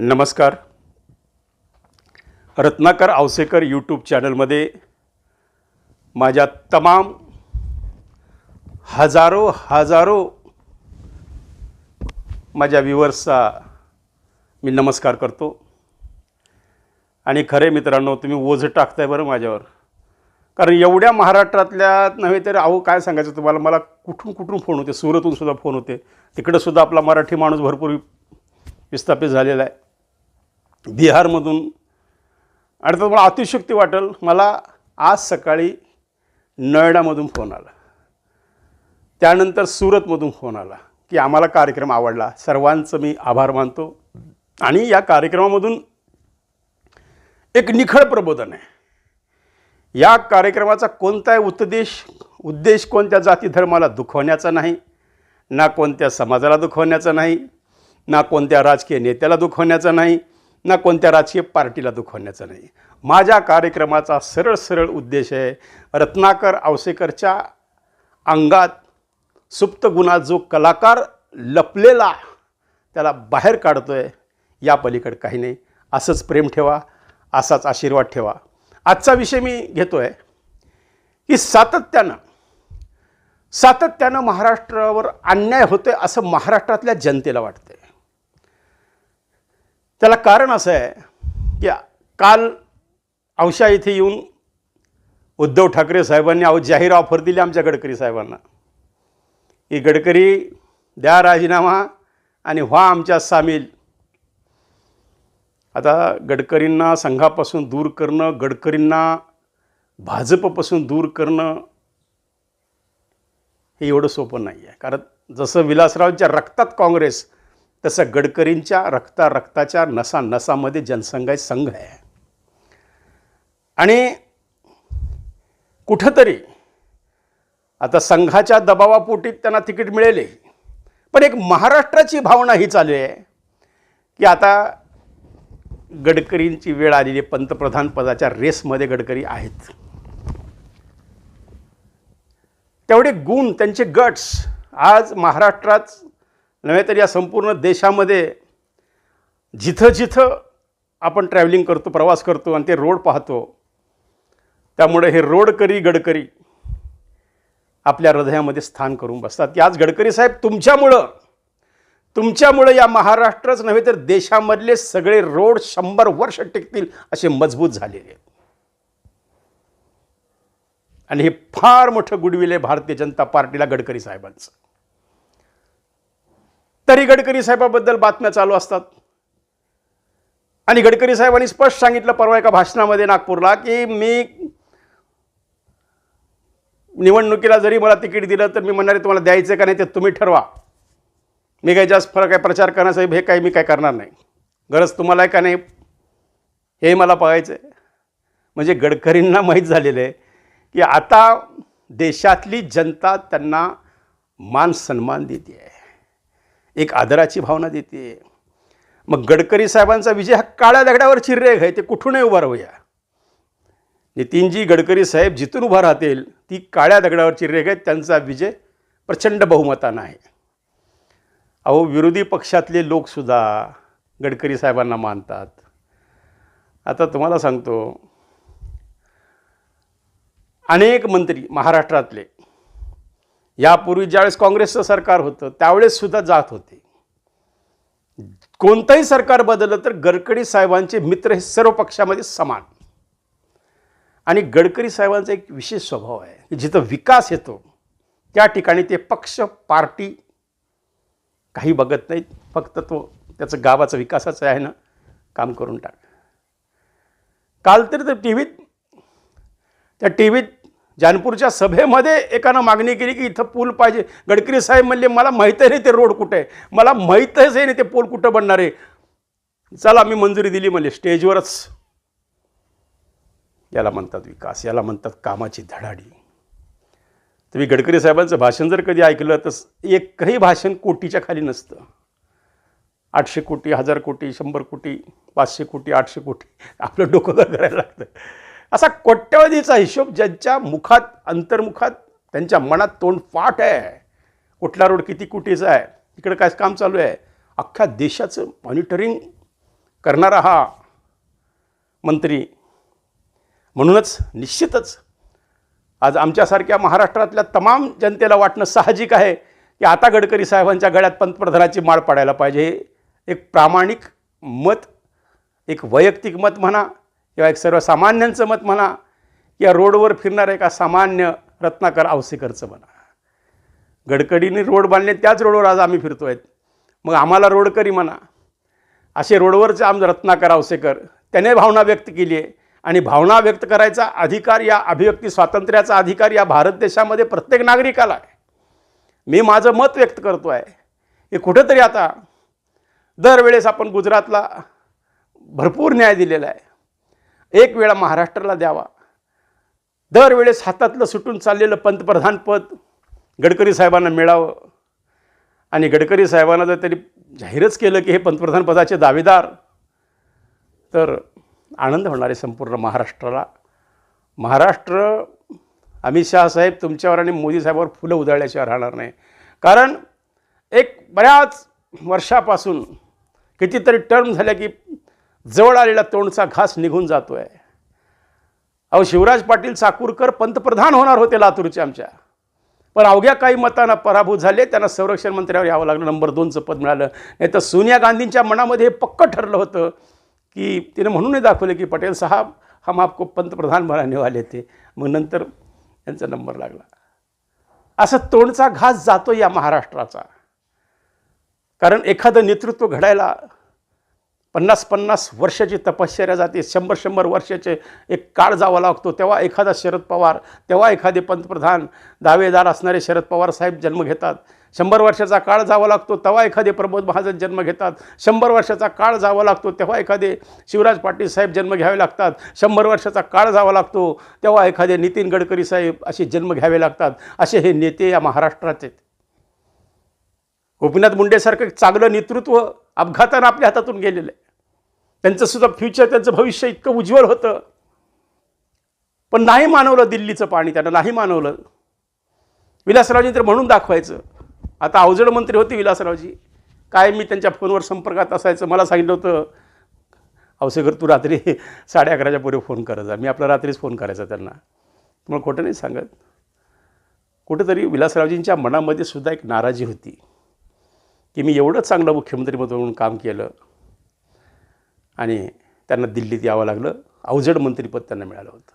नमस्कार. रत्नाकर आवसेकर यूट्यूब चॅनलमध्ये माझ्या तमाम हजारो हजारो माझ्या व्ह्युअर्सचा मी नमस्कार करतो. आणि खरे मित्रांनो तुम्ही ओझं टाकताय बरं माझ्यावर. कारण एवढ्या महाराष्ट्रातल्या नव्हे तर अहो काय सांगायचं तुम्हाला? मला कुठून कुठून फोन होते? सुरतून सुद्धा फोन होते. तिकडं सुद्धा आपला मराठी माणूस भरपूर विस्थापित झालेला आहे. बिहारमधून आणि तर मला अतिशक्ती वाटेल. मला आज सकाळी नोएडामधून फोन आला. त्यानंतर सुरतमधून फोन आला की आम्हाला कार्यक्रम आवडला. सर्वांचं मी आभार मानतो. आणि या कार्यक्रमामधून एक निखळ प्रबोधन आहे. या कार्यक्रमाचा कोणताही उद्देश उद्देश कोणत्या जाती धर्माला दुखवण्याचा नाही ना कोणत्या समाजाला दुखवण्याचा नाही ना कोणत्या राजकीय नेत्याला दुखवण्याचा नाही ना कोणत्या राजकीय पार्टीला दुखवण्याचा नाही. माझ्या कार्यक्रमाचा सरळ सरळ उद्देश आहे रत्नाकर आवसेकरच्या अंगात सुप्त गुणात जो कलाकार लपलेला त्याला बाहेर काढतो आहे या पलीकडे काही नाही. असंच प्रेम ठेवा असाच आशीर्वाद ठेवा. आजचा विषय मी घेतो आहे की सातत्यानं सातत्यानं महाराष्ट्रावर अन्याय होतोय असं महाराष्ट्रातल्या जनतेला वाटतंय. त्याला कारण असं आहे की काल औषा इथे येऊन उद्धव ठाकरे साहेबांनी अहो जाहीर ऑफर दिली आमच्या गडकरी साहेबांना. की गडकरी द्या राजीनामा आणि व्हा आमच्या सामील. आता गडकरींना संघापासून दूर करणं गडकरींना भाजपपासून दूर करणं हे एवढं सोपं नाही आहे कारण जसं विलासरावांच्या रक्तात काँग्रेस तसं गडकरींच्या रक्ता रक्ताच्या नसा नसामध्ये जनसंघ संघ आहे. आणि कुठंतरी आता संघाच्या दबावापोटीत त्यांना तिकीट मिळेल पण एक महाराष्ट्राची भावना ही चालू आहे की आता गडकरींची वेळ आलेली पंतप्रधानपदाच्या पंतप्रधान पदाच्या रेसमध्ये गडकरी आहेत. तेवढे गुण त्यांचे गट्स आज महाराष्ट्रात नव्हे तर या संपूर्ण देशामध्ये जिथं जिथं आपण ट्रॅव्हलिंग करतो प्रवास करतो आणि ते रोड पाहतो त्यामुळे हे रोडकरी गडकरी आपल्या हृदयामध्ये स्थान करून बसतात. की आज गडकरी साहेब तुमच्यामुळं तुमच्यामुळं या महाराष्ट्रच नव्हे तर देशामधले सगळे रोड शंभर वर्ष टिकतील असे मजबूत झालेले आहेत. आणि हे फार मोठं गुडविल आहे भारतीय जनता पार्टीला गडकरी साहेबांचं. तरी गडकरी साहेबाबद्दल बातम्या चालू असतात. आणि गडकरी साहेबांनी स्पष्ट सांगितलं परवा एका भाषणामध्ये नागपूरला की मी निवडणुकीला जरी मला तिकीट दिलं तर मी म्हणणारे तुम्हाला द्यायचं का नाही ते तुम्ही ठरवा. मी काही जास्त फरक आहे प्रचार करण्यासाठी हे काही मी काय करणार नाही. गरज तुम्हाला आहे का नाही? हे मला बघायचं आहे म्हणजे गडकरींना माहीत झालेलं आहे की आता देशातली जनता त्यांना मान सन्मान देते आहे. एक आदराची भावना देते. मग गडकरी साहेबांचा विजय हा काळ्या दगडावर रेघ आहे ते कुठूनही उभा राहूया. नितीनजी गडकरी साहेब जिथून उभा राहतील ती काळ्या दगडावरची रेघ आहे त्यांचा विजय प्रचंड बहुमतानं आहे. अहो विरोधी पक्षातले लोकसुद्धा गडकरी साहेबांना मानतात. आता तुम्हाला सांगतो अनेक मंत्री महाराष्ट्रातले यापूर्वी ज्यावेळेस काँग्रेसचं सरकार होतं त्यावेळेस सुद्धा जात होते. कोणतंही सरकार बदललं तर गडकरी साहेबांचे मित्र हे सर्व पक्षामध्ये समान. आणि गडकरी साहेबांचा एक विशेष स्वभाव आहे की जिथं विकास येतो त्या ठिकाणी ते पक्ष पार्टी काही बघत नाहीत फक्त तो त्याचं गावाचं विकासाचं आहे ना काम करून टाक. काल तरी तर टी व्हीत त्या टी व्हीत जानपूरच्या सभेमध्ये एकानं मागणी केली की इथं पूल पाहिजे. गडकरी साहेब म्हणले मला माहीत नाही ते रोड कुठे आहे. मला माहीतच आहे नाही ते पूल कुठं बनणार आहे. चला मी मंजुरी दिली म्हणले. स्टेजवरच. याला म्हणतात विकास याला म्हणतात कामाची धडाडी. तुम्ही गडकरी साहेबांचं भाषण जर कधी ऐकलं तर एकही भाषण कोटीच्या खाली नसतं. आठशे कोटी हजार कोटी शंभर कोटी पाचशे कोटी आठशे कोटी. आपलं डोकं करायला लागतं. असा कोट्यवधीचा हिशोब ज्यांच्या मुखात अंतर्मुखात त्यांच्या मनात तोंड फाट आहे. कुठला रोड किती कुटीचा आहे? तिकडं काय काम चालू आहे? अख्ख्या देशाचं मॉनिटरिंग करणारा हा मंत्री. म्हणूनच निश्चितच आज आमच्यासारख्या महाराष्ट्रातल्या तमाम जनतेला वाटणं साहजिक आहे की आता गडकरी साहेबांच्या गळ्यात पंतप्रधानाची माळ पाडायला पाहिजे. हे एक प्रामाणिक मत एक वैयक्तिक मत म्हणा किंवा एक सर्वसामान्यांचं मत म्हणा या रोडवर फिरणारा एका सामान्य रत्नाकर आवसेकरचं म्हणा. गडकडीने रोड बांधले त्याच रोडवर आज आम्ही फिरतो आहेत मग आम्हाला रोडकरी म्हणा. असे रोडवरचे आम रत्नाकर आवसेकर त्याने भावना व्यक्त केली आहे. आणि भावना व्यक्त करायचा अधिकार या अभिव्यक्ती स्वातंत्र्याचा अधिकार या भारत देशामध्ये प्रत्येक नागरिकाला आहे. मी माझं मत व्यक्त करतो आहे हे कुठंतरी आता दरवेळेस आपण गुजरातला भरपूर न्याय दिलेला आहे. एक वेळा महाराष्ट्राला द्यावा. दरवेळेस हातातलं सुटून चाललेलं पंतप्रधानपद गडकरी साहेबांना मिळावं. आणि गडकरी साहेबांना जर त्यांनी जाहीरच केलं की हे पंतप्रधानपदाचे दावेदार तर आनंद होणार आहे संपूर्ण महाराष्ट्राला. महाराष्ट्र अमित शहा साहेब तुमच्यावर आणि मोदी साहेबावर फुलं उधळल्याशिवाय राहणार नाही. कारण एक बऱ्याच वर्षापासून कितीतरी टर्म झाल्या की जवळ आलेला तोंडचा घास निघून जातो आहे अहो शिवराज पाटील चाकूरकर पंतप्रधान होणार होते लातूरचे आमच्या. पण अवघ्या काही मतांना पराभूत झाले त्यांना संरक्षण मंत्र्यावर यावं लागलं नंबर दोनचं पद मिळालं. नाही तर सोनिया गांधींच्या मनामध्ये हे पक्क ठरलं होतं की तिने म्हणूनही दाखवलं की पटेल साहब हम आपको पंतप्रधान बनाने वाले ते. मग नंतर त्यांचा नंबर लागला. असं तोंडचा घास जातो या महाराष्ट्राचा. कारण एखादं नेतृत्व घडायला पन्नास पन्नास वर्षाची तपश्चर्या जाते शंभर शंभर वर्षाचे एक काळ जावा लागतो. तेव्हा एखादा शरद पवार तेव्हा एखादे पंतप्रधान दावेदार असणारे शरद पवार साहेब जन्म घेतात. शंभर वर्षाचा काळ जावा लागतो तेव्हा एखादे प्रमोद महाजन जन्म घेतात. शंभर वर्षाचा काळ जावा लागतो तेव्हा एखादे शिवराज पाटील साहेब जन्म घ्यावे लागतात. शंभर वर्षाचा काळ जावा लागतो तेव्हा एखादे नितीन गडकरी साहेब असे जन्म घ्यावे लागतात. असे हे नेते या महाराष्ट्राचे आहेत. गोपीनाथ मुंडेसारखं चांगलं नेतृत्व अपघातानं आपल्या हातातून गेलेलं आहे. त्यांचंसुद्धा फ्युचर त्यांचं भविष्य इतकं उज्ज्वल होतं. पण नाही मानवलं दिल्लीचं पाणी त्यांना नाही मानवलं. विलासरावजी तर म्हणून दाखवायचं. आता अवजड मंत्री होते विलासरावजी. काय मी त्यांच्या फोनवर संपर्कात असायचं मला सांगितलं होतं अवसेकर तू रात्री साडे अकराच्या पुढे फोन करत जा. मी आपला रात्रीच फोन करायचा त्यांना. तुम्हाला खोटं नाही सांगत. कुठेतरी विलासरावजींच्या मनामध्ये सुद्धा एक नाराजी होती. की मी एवढं चांगलं मुख्यमंत्री म्हणून काम केलं आणि त्यांना दिल्लीत यावं लागलं अवजड मंत्रीपद त्यांना मिळालं होतं.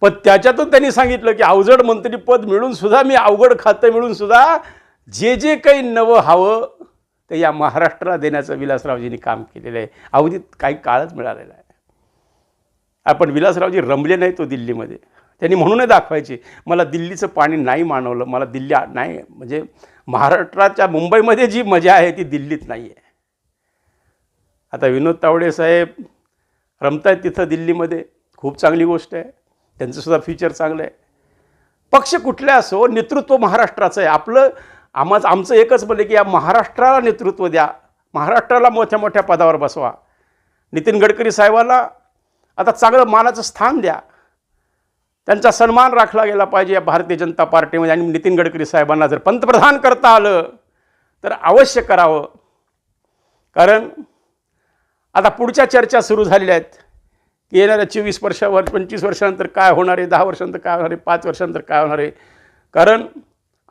पण त्याच्यातून त्यांनी सांगितलं की अवजड मंत्रीपद मिळून सुद्धा मी अवघड खातं मिळून सुद्धा जे जे काही नवं हवं ते या महाराष्ट्राला देण्याचं विलासरावजींनी काम केलेलं आहे. अवधीत काही काळच मिळालेला आहे. आपण विलासरावजी रमले नाही तो हो दिल्लीमध्ये. त्यांनी म्हणूनही दाखवायचे मला दिल्लीचं पाणी नाही मानवलं मला दिल्ली नाही म्हणजे महाराष्ट्राच्या मुंबईमध्ये जी मजा आहे ती दिल्लीत नाही आहे आता विनोद तावडे साहेब रमत आहेत तिथं दिल्लीमध्ये. खूप चांगली गोष्ट आहे. त्यांचंसुद्धा फ्युचर चांगलं आहे. पक्ष कुठल्या असो नेतृत्व महाराष्ट्राचं आहे. आपलं आम्हा आमचं एकच म्हणलं की या महाराष्ट्राला नेतृत्व द्या. महाराष्ट्राला मोठ्या मोठ्या पदावर बसवा. नितीन गडकरी साहेबाला आता चांगलं मानाचं स्थान द्या. त्यांचा सन्मान राखला गेला पाहिजे या भारतीय जनता पार्टीमध्ये. आणि नितीन गडकरी साहेबांना जर पंतप्रधान करता आलं तर अवश्य करावं. कारण आता पुढच्या चर्चा सुरू झालेल्या आहेत. की येणाऱ्या चोवीस वर्षावर पंचवीस वर्षानंतर काय होणार आहे दहा वर्षानंतर काय होणार आहे पाच वर्षानंतर काय होणार आहे? कारण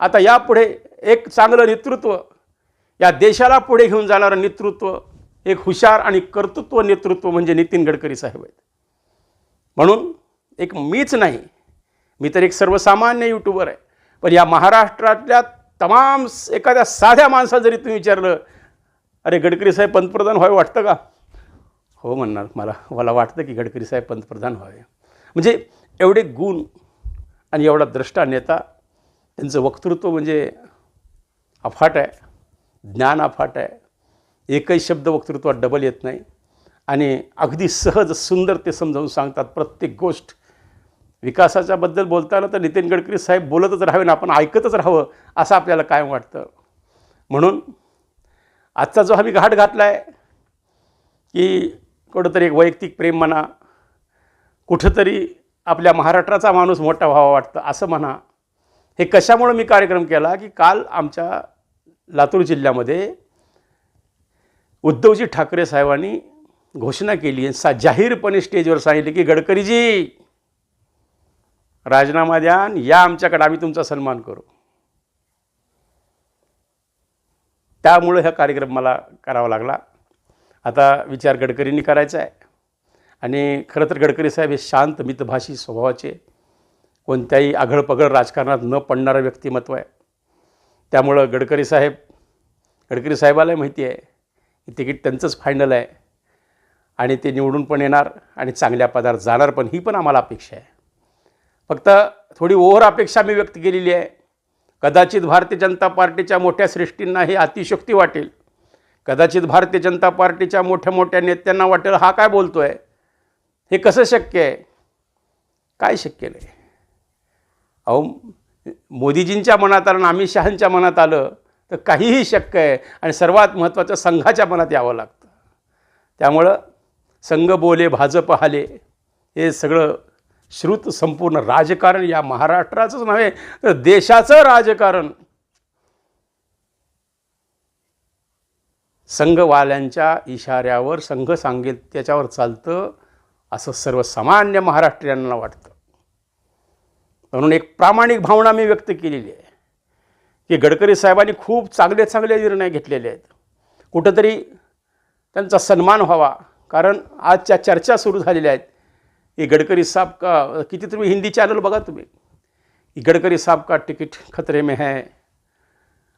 आता यापुढे एक चांगलं नेतृत्व या देशाला पुढे घेऊन जाणारं नेतृत्व एक हुशार आणि कर्तृत्व नेतृत्व म्हणजे नितीन गडकरी साहेब आहेत. म्हणून एक मीच नाही. मी तर एक सर्वसामान्य यूट्यूबर आहे. पण या महाराष्ट्रातल्या तमाम एखाद्या साध्या माणसा जरी तुम्ही विचारलं अरे गडकरी साहेब पंतप्रधान व्हावे वाटतं का? हो म्हणणार मला. मला वाटतं की गडकरी साहेब पंतप्रधान व्हावे. म्हणजे एवढे गुण आणि एवढा द्रष्टा नेता त्यांचं वक्तृत्व म्हणजे अफाट आहे. ज्ञान अफाट आहे. एकही शब्द वक्तृत्वात डबल येत नाही. आणि अगदी सहज सुंदर ते समजावून सांगतात प्रत्येक गोष्ट. विकासाच्याबद्दल बोलताना तर नितीन गडकरी साहेब बोलतच राहावे ना आपण ऐकतच राहावं असं आपल्याला कायम वाटतं. म्हणून आजचा जो आम्ही घाट घातला आहे की कुठंतरी एक वैयक्तिक प्रेम म्हणा कुठंतरी आपल्या महाराष्ट्राचा माणूस मोठा व्हावा वाटतं असं म्हणा हे कशामुळं मी कार्यक्रम केला की काल आमच्या लातूर जिल्ह्यामध्ये उद्धवजी ठाकरे साहेबांनी घोषणा केली आणि सा जाहीरपणे स्टेजवर सांगितले की गडकरीजी राजीनामा द्या आणि या आमच्याकडे आम्ही तुमचा सन्मान करू. त्यामुळं हा कार्यक्रम मला करावा लागला. आता विचार गडकरींनी करायचा आहे. आणि खरं तर गडकरी साहेब हे शांत मितभाषी स्वभावाचे कोणत्याही आघळपघळ राजकारणात न पडणारं व्यक्तिमत्व आहे. त्यामुळं गडकरी साहेब गडकरी साहेबाला माहिती आहे की तिकीट त्यांचंच फायनल आहे. आणि ते निवडून पण येणार आणि चांगल्या पदावर जाणार पण ही पण आम्हाला अपेक्षा आहे. फक्त थोडी ओव्हर अपेक्षा मी व्यक्त केलेली आहे. कदाचित भारतीय जनता पार्टीच्या मोठ्या सृष्टींना हे अतिशक्ती वाटेल. कदाचित भारतीय जनता पार्टीच्या मोठ्या मोठ्या नेत्यांना वाटेल हा काय बोलतो आहे हे कसं शक्य आहे? काय शक्य नाही. अहो मोदीजींच्या मनात आलं आणि अमित शहांच्या मनात आलं तर काहीही शक्य आहे आणि सर्वात महत्त्वाचं संघाच्या मनात यावं लागतं. त्यामुळं संघ बोले भाजप हाले हे सगळं श्रुत संपूर्ण राजकारण या महाराष्ट्राचंच नव्हे तर देशाचं राजकारण. संघवाल्यांच्या इशाऱ्यावर संघ सांगेल त्याच्यावर चालतं असं सर्वसामान्य महाराष्ट्रीयांना वाटतं. म्हणून एक प्रामाणिक भावना मी व्यक्त केलेली आहे की गडकरी साहेबांनी खूप चांगले चांगले निर्णय घेतलेले आहेत. कुठंतरी त्यांचा सन्मान व्हावा कारण आजच्या चर्चा सुरू झालेल्या आहेत. ये गडकरी साहब का किती तुम्ही हिंदी चॅनल बघा तुम्ही। गडकरी साहब का तिकीट खतरे में है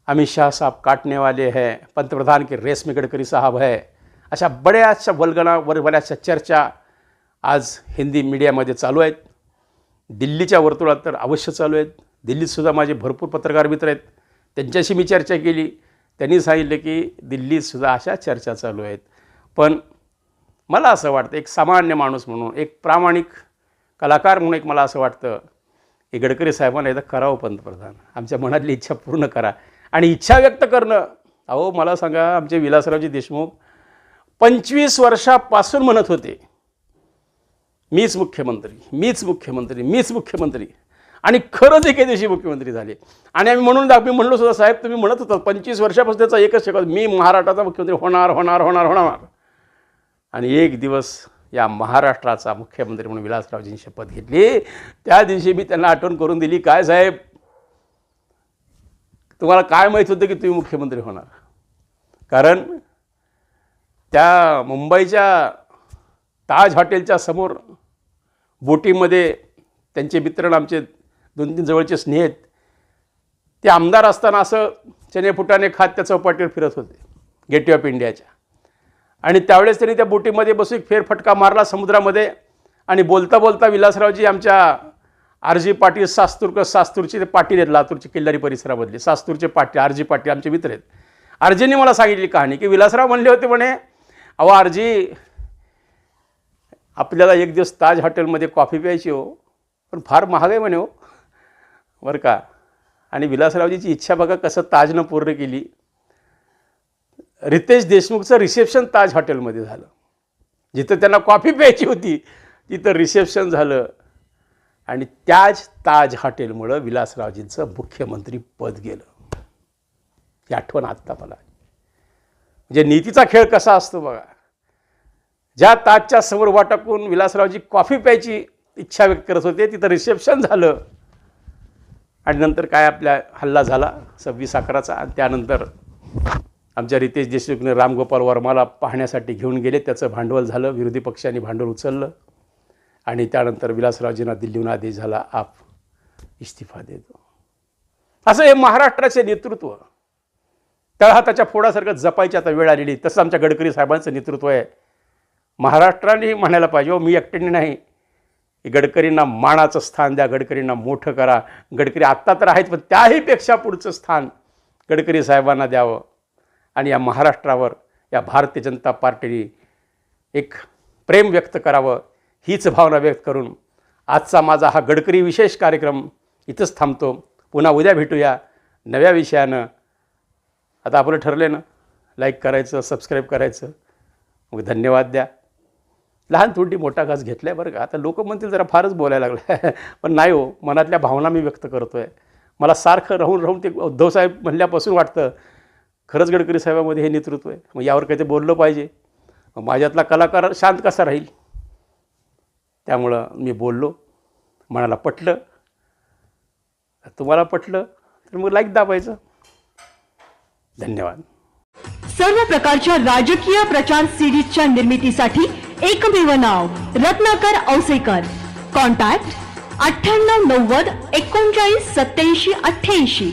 अमित शाह साहब काटने वाले हैं पंतप्रधान के रेस में गडकरी साहब है। अशा बऱ्याचशा वलगणा वर बऱ्याचशा चर्चा आज हिंदी मीडियामध्ये चालू आहेत। दिल्लीच्या वर्तुळात तर अवश्य चालू आहेत। दिल्लीतसुद्धा माझे भरपूर पत्रकार मित्र आहेत। त्यांच्याशी मी चर्चा केली। त्यांनी सांगितलं की दिल्लीतसुद्धा अशा चर्चा चालू आहेत। पण मला असं वाटतं एक सामान्य माणूस म्हणून एक प्रामाणिक कलाकार म्हणून एक मला असं वाटतं की गडकरी साहेबांना एकदा करावं हो पंतप्रधान. आमच्या मनातली इच्छा पूर्ण करा. आणि इच्छा व्यक्त करणं अहो मला सांगा आमचे विलासरावजी देशमुख पंचवीस वर्षापासून म्हणत होते मीच मुख्यमंत्री मीच मुख्यमंत्री मीच मुख्यमंत्री. आणि खरंच एके दिवशी मुख्यमंत्री झाले. आणि आम्ही म्हणून दाख- मी म्हणलो सुद्धा साहेब तुम्ही म्हणत होता पंचवीस वर्षापासून त्याचा एकच शिकवत मी महाराष्ट्राचा मुख्यमंत्री होणार होणार होणार होणार. आणि एक दिवस या महाराष्ट्राचा मुख्यमंत्री म्हणून विलासरावजींनी शपथ घेतली. त्या दिवशी मी त्यांना आठवण करून दिली काय साहेब तुम्हाला काय माहीत होतं की तुम्ही मुख्यमंत्री होणार? कारण त्या मुंबईच्या ताज हॉटेलच्या समोर बोटीमध्ये त्यांचे मित्र आमचे दोन तीन जवळचे स्नेह आहेत. ते आमदार असताना असं चनेफुटाने खात त्या चौपाटीवर फिरत होते गेटवे ऑफ इंडियाच्या. आणि त्यावेळेस त्यांनी त्या बोटीमध्ये बसून एक फेरफटका मारला समुद्रामध्ये. आणि बोलता बोलता विलासरावजी आमच्या आर जी पाटील सास्तूरकर सास्तूरचे ते पाटील आहेत लातूरचे किल्लारी परिसरामधले. सास्तूरचे पाटील आर जी पाटील आमचे मित्र आहेत. आरजींनी मला सांगितली कहाणी की विलासराव म्हणले होते म्हणे अहो आरजी आपल्याला एक दिवस ताज हॉटेलमध्ये कॉफी प्यायची हो पण फार महाग आहे म्हणे हो. बरं का. आणि विलासरावजीची इच्छा बघा कसं ताजनं पूर्ण केली. रितेश देशमुखचं रिसेप्शन ताज हॉटेलमध्ये झालं. जिथं त्यांना कॉफी प्यायची होती तिथं रिसेप्शन झालं. आणि त्याच ताज हॉटेलमुळं विलासरावजींचं मुख्यमंत्री पद गेलं. ही आठवण आत्ता मला. म्हणजे नीतीचा खेळ कसा असतो बघा. ज्या ताजच्या समोर वाटाकून विलासरावजी कॉफी प्यायची इच्छा व्यक्त करत होते तिथं रिसेप्शन झालं. आणि नंतर काय आपल्या हल्ला झाला सव्वीस अकराचा आणि त्यानंतर आमच्या रितेश देशमुखने रामगोपाल वर्माला पाहण्यासाठी घेऊन गेले. त्याचं भांडवल झालं विरोधी पक्षांनी भांडवल उचललं आणि त्यानंतर विलासरावजींना दिल्लीहून आदेश झाला आप इस्तिफा देतो असं हे महाराष्ट्राचे नेतृत्व. तळहाताच्या फोडासारखं जपायची आता वेळ आलेली. तसं आमच्या गडकरी साहेबांचं नेतृत्व आहे. महाराष्ट्राने म्हणायला पाहिजे हो मी एकट्याने नाही. गडकरींना मानाचं स्थान द्या गडकरींना मोठं करा. गडकरी आत्ता तर आहेत पण त्याहीपेक्षा पुढचं स्थान गडकरी साहेबांना द्यावं. आणि या महाराष्ट्रावर या भारतीय जनता पार्टीने एक प्रेम व्यक्त करावं हीच भावना व्यक्त करून आजचा माझा हा गडकरी विशेष कार्यक्रम इथंच थांबतो. पुन्हा उद्या भेटूया नव्या विषयानं. आता आपलं ठरले ना लाईक करायचं सबस्क्राईब करायचं. मग धन्यवाद द्या. लहान थोडी मोठा घास घेतला आहे बरं का. आता लोक म्हणतील जरा फारच बोलायला लागलं पण नाही हो मनातल्या भावना मी व्यक्त करतो आहे मला सारखं राहून राहून ते उद्धवसाहेब म्हणल्यापासून वाटतं खरंच गडकरी साहेबामध्ये हे नेतृत्व आहे. मग यावर काही ते बोललं पाहिजे. मग माझ्यातला कलाकार शांत कसा राहील? त्यामुळं मी बोललो. मनाला पटलं. तुम्हाला पटलं तर मग लाईक दाबायचं. धन्यवाद. सर्व प्रकारच्या राजकीय प्रचार सिरीजच्या निर्मितीसाठी एकमेव नाव रत्नाकर औसेकर. कॉन्टॅक्ट अठ्ठ्याण्णव नव्वद एकोणचाळीस सत्याऐंशी अठ्ठ्याऐंशी.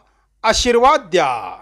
आशीर्वाद द्या.